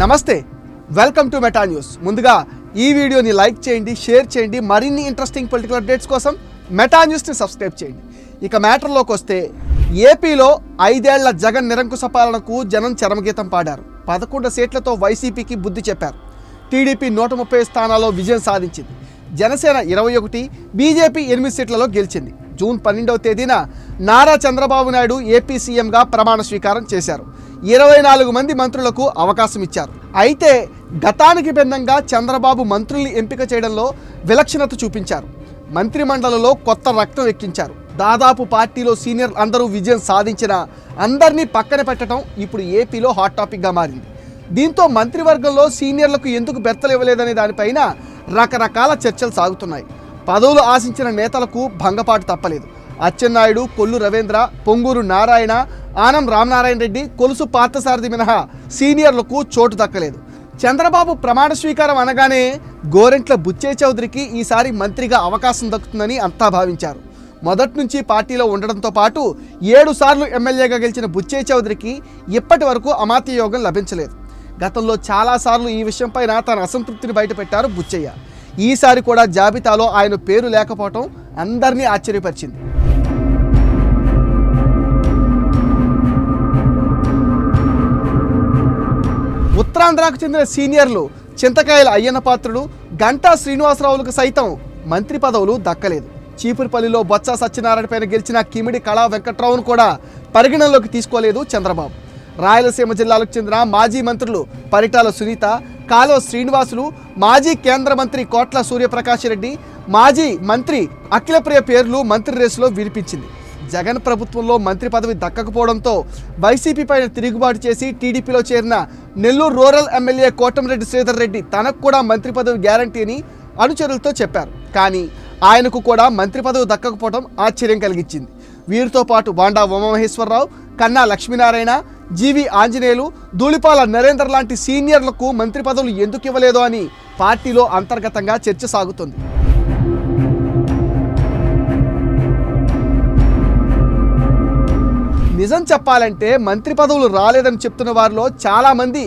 నమస్తే. Welcome to meta news ముందుగా ఈ వీడియోని లైక్ చేయండి షేర్ చేయండి మరిన్ని ఇంట్రెస్టింగ్ పొలిటికల్ అప్డేట్స్ కోసం మెటా న్యూస్ని సబ్స్క్రైబ్ చేయండి. ఇక మ్యాటర్లోకి వస్తే ఏపీలో ఐదేళ్ళ జగన్ నిరంకుశ పాలనకు జనం చరమగీతం పాడారు. పదకొండు సీట్లతో వైసీపీకి బుద్ధి చెప్పారు. టీడీపీ నూట ముప్పై స్థానాల్లో విజయం సాధించింది. జనసేన ఇరవై ఒకటి బీజేపీ ఎనిమిది సీట్లలో గెలిచింది. జూన్ పన్నెండవ తేదీన నారా చంద్రబాబు నాయుడు ఏపీ సీఎంగా ప్రమాణ స్వీకారం చేశారు. ఇరవై నాలుగు మంది మంత్రులకు అవకాశం ఇచ్చారు. అయితే గతానికి భిన్నంగా చంద్రబాబు మంత్రుల్ని ఎంపిక చేయడంలో విలక్షణత చూపించారు. మంత్రిమండలిలో కొత్త రక్తం ఎక్కించారు. దాదాపు పార్టీలో సీనియర్ అందరూ విజయం సాధించిన అందరినీ పక్కన పెట్టడం ఇప్పుడు ఏపీలో హాట్ టాపిక్గా మారింది. దీంతో మంత్రివర్గంలో సీనియర్లకు ఎందుకు బెర్తలు ఇవ్వలేదనే దానిపైన రకరకాల చర్చలు సాగుతున్నాయి. పదవులు ఆశించిన నేతలకు భంగపాటు తప్పలేదు. అచ్చెన్నాయుడు కొల్లు రవీంద్ర పొంగూరు నారాయణ ఆనం రామనారాయణ రెడ్డి కొలుసు పార్థసారథి మినహా సీనియర్లకు చోటు దక్కలేదు. చంద్రబాబు ప్రమాణ స్వీకారం అనగానే గోరెంట్ల బుచ్చే చౌదరికి ఈసారి మంత్రిగా అవకాశం దక్కుతుందని అంతా భావించారు. మొదటి నుంచి పార్టీలో ఉండడంతో పాటు ఏడు సార్లు ఎమ్మెల్యేగా గెలిచిన బుచ్చే చౌదరికి ఇప్పటి వరకు అమాత్య యోగం లభించలేదు. గతంలో చాలాసార్లు ఈ విషయంపైన తన అసంతృప్తిని బయటపెట్టారు బుచ్చయ్య. ఈసారి కూడా జాబితాలో ఆయన పేరు లేకపోవటం అందరినీ ఆశ్చర్యపరిచింది. ఉత్తరాంధ్రకు చెందిన సీనియర్లు చింతకాయల అయ్యన్న పాత్రుడు గంటా శ్రీనివాసరావులకు సైతం మంత్రి పదవులు దక్కలేదు. చీపురుపల్లిలో బొత్స సత్యనారాయణపైన గెలిచిన కిమిడి కళా వెంకట్రావును కూడా పరిగణనలోకి తీసుకోలేదు చంద్రబాబు. రాయలసీమ జిల్లాలకు చెందిన మాజీ మంత్రులు పరిటాల సునీత కాలువ శ్రీనివాసులు మాజీ కేంద్ర మంత్రి కోట్ల సూర్యప్రకాష్ రెడ్డి మాజీ మంత్రి అఖిలప్రియ పేర్లు మంత్రి రేసులో వినిపించింది. జగన్ ప్రభుత్వంలో మంత్రి పదవి దక్కకపోవడంతో వైసీపీ పైన తిరుగుబాటు చేసి టీడీపీలో చేరిన నెల్లూరు రూరల్ ఎమ్మెల్యే కోటంరెడ్డి శ్రీధర్ రెడ్డి తనకు కూడా మంత్రి పదవి గ్యారంటీ అని అనుచరులతో చెప్పారు. కానీ ఆయనకు కూడా మంత్రి పదవి దక్కకపోవడం ఆశ్చర్యం కలిగించింది. వీరితో పాటు బాండా ఉమామహేశ్వరరావు కన్నా లక్ష్మీనారాయణ జీవి ఆంజనేయులు ధూళిపాల నరేందర్ లాంటి సీనియర్లకు మంత్రి పదవులు ఎందుకు ఇవ్వలేదో అని పార్టీలో అంతర్గతంగా చర్చ సాగుతుంది. నిజం చెప్పాలంటే మంత్రి పదవులు రాలేదని చెప్తున్న వారిలో చాలామంది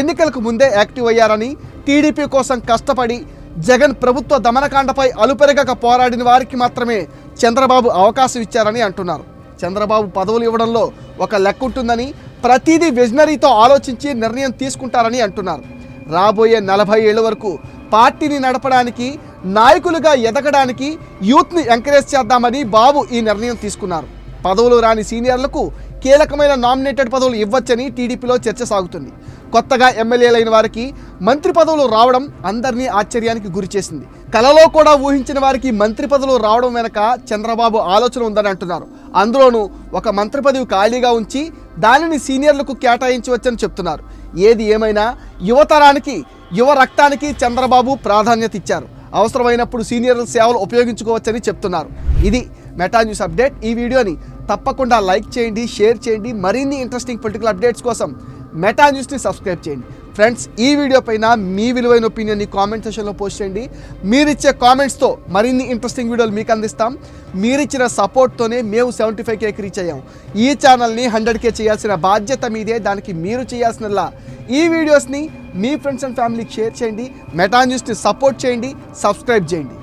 ఎన్నికలకు ముందే యాక్టివ్ అయ్యారని టీడీపీ కోసం కష్టపడి జగన్ ప్రభుత్వ దమనకాండపై అలుపెరగక పోరాడిన వారికి మాత్రమే చంద్రబాబు అవకాశం ఇచ్చారని అంటున్నారు. చంద్రబాబు పదవులు ఇవ్వడంలో ఒక లెక్క ఉంటుందని ప్రతిదీ విజనరీతో ఆలోచించి నిర్ణయం తీసుకుంటారని అంటున్నారు. రాబోయే నలభై ఏళ్ళ వరకు పార్టీని నడపడానికి నాయకులుగా ఎదగడానికి యూత్ని ఎంకరేజ్ చేద్దామని బాబు ఈ నిర్ణయం తీసుకున్నారు. పదవులు రాని సీనియర్లకు కీలకమైన నామినేటెడ్ పదవులు ఇవ్వచ్చని టీడీపీలో చర్చ సాగుతుంది. కొత్తగా ఎమ్మెల్యేలైన వారికి మంత్రి పదవులు రావడం అందరినీ ఆశ్చర్యానికి గురిచేసింది కలలో కూడా ఊహించిన వారికి మంత్రి పదవులు రావడం వెనక చంద్రబాబు ఆలోచన ఉందని అంటున్నారు. అందులోనూ ఒక మంత్రి పదవి ఖాళీగా ఉంచి దానిని సీనియర్లకు కేటాయించవచ్చని చెప్తున్నారు. ఏది ఏమైనా యువతరానికి యువ రక్తానికి చంద్రబాబు ప్రాధాన్యత ఇచ్చారు. అవసరమైనప్పుడు సీనియర్ల సేవలు ఉపయోగించుకోవచ్చని చెప్తున్నారు. ఇది మెటా న్యూస్ అప్డేట్. ఈ వీడియోని తప్పకుండా లైక్ చేయండి షేర్ చేయండి. మరిన్ని ఇంట్రెస్టింగ్ పొలిటికల్ అప్డేట్స్ కోసం మెటా న్యూస్ని సబ్స్క్రైబ్ చేయండి. ఫ్రెండ్స్ ఈ వీడియో పైన మీ విలువైన ఒపీనియన్ని కామెంట్ సెషన్లో పోస్ట్ చేయండి. మీరిచ్చే కామెంట్స్తో మరిన్ని ఇంట్రెస్టింగ్ వీడియోలు మీకు అందిస్తాం. మీరిచ్చిన సపోర్ట్తోనే మేము సెవెంటీ ఫైవ్ కేకి రీచ్ అయ్యాం. ఈ ఛానల్ని హండ్రెడ్ కే చేయాల్సిన బాధ్యత మీదే. దానికి మీరు చేయాల్సినలా ఈ వీడియోస్ని మీ ఫ్రెండ్స్ అండ్ ఫ్యామిలీకి షేర్ చేయండి. మెటా న్యూస్ని సపోర్ట్ చేయండి సబ్స్క్రైబ్ చేయండి.